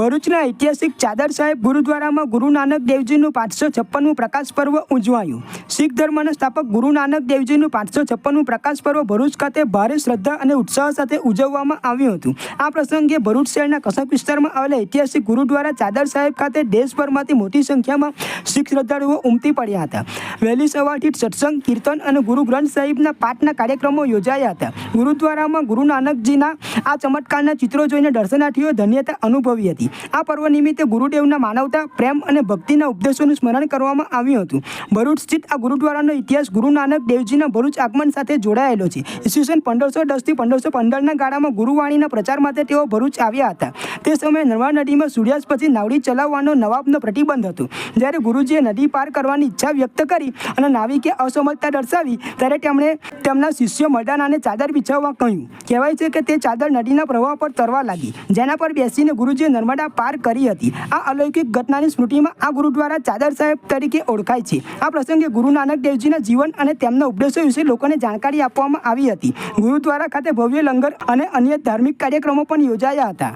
ભરૂચના ઐતિહાસિક ચાદર સાહેબ ગુરુદ્વારામાં ગુરુ નાનક દેવજીનું પાંચસો છપ્પનનું પ્રકાશ પર્વ ઉજવાયું. શીખ ધર્મના સ્થાપક ગુરુ નાનક દેવજીનું પાંચસો છપ્પનનું પ્રકાશ પર્વ ભરૂચ ખાતે ભારે શ્રદ્ધા અને ઉત્સાહ સાથે ઉજવવામાં આવ્યું હતું. આ પ્રસંગે ભરૂચ શહેરના કસક વિસ્તારમાં આવેલા ઐતિહાસિક ગુરુદ્વારા ચાદર સાહેબ ખાતે દેશભરમાંથી મોટી સંખ્યામાં શીખ શ્રદ્ધાળુઓ ઉમટી પડ્યા હતા. વહેલી સવારથી સત્સંગ, કીર્તન અને ગુરુ ગ્રંથ સાહિબના પાઠના કાર્યક્રમો યોજાયા હતા. ગુરુદ્વારામાં ગુરુ નાનકજીના આ ચમત્કારના ચિત્રો જોઈને દર્શનાર્થીઓ ધન્યતા અનુભવી હતી. આ પર્વ નિમિત્તે ગુરુદેવના માનવતા, પ્રેમ અને ભક્તિના ઉપદેશોનું સ્મરણ કરવામાં આવ્યું હતું. ભરૂચ સ્થિત આ ગુરુદ્વારાનો ઇતિહાસ ગુરુ નાનક દેવજીના ભરૂચ આગમન સાથે જોડાયેલો છે. ઈસવીસન પંદરસો દસથી પંદરસો પંદરના ગાળામાં ગુરુવાણીના પ્રચાર માટે તેઓ ભરૂચ આવ્યા હતા. તે સમયે નર્મદા નદીમાં સૂર્યાસ્ત પછી નાવડી ચલાવવાનો નવાબનો પ્રતિબંધ હતો. જ્યારે ગુરુજીએ નદી પાર કરવાની ઈચ્છા વ્યક્ત કરી અને નાવિકે અસમર્થતા દર્શાવી, ત્યારે તેમણે તેમના શિષ્ય મરદાનાને ચાદર બિછાવવા કહ્યું. કહેવાય છે કે તે ચાદર નદીના પ્રવાહ પર તરવા લાગી. જેના પર બેસીને ગુરુજીએ નર્મદા પાર કરી હતી. આ અલૌકિક ઘટનાની સ્મૃતિમાં આ ગુરુદ્વારા ચાદર સાહેબ તરીકે ઓળખાય છે. આ પ્રસંગે ગુરુ નાનક દેવજીના જીવન અને તેમના ઉપદેશો વિશે લોકોને જાણકારી આપવામાં આવી હતી. ગુરુદ્વારા ખાતે ભવ્ય લંગર અને અન્ય ધાર્મિક કાર્યક્રમો પણ યોજાયા હતા.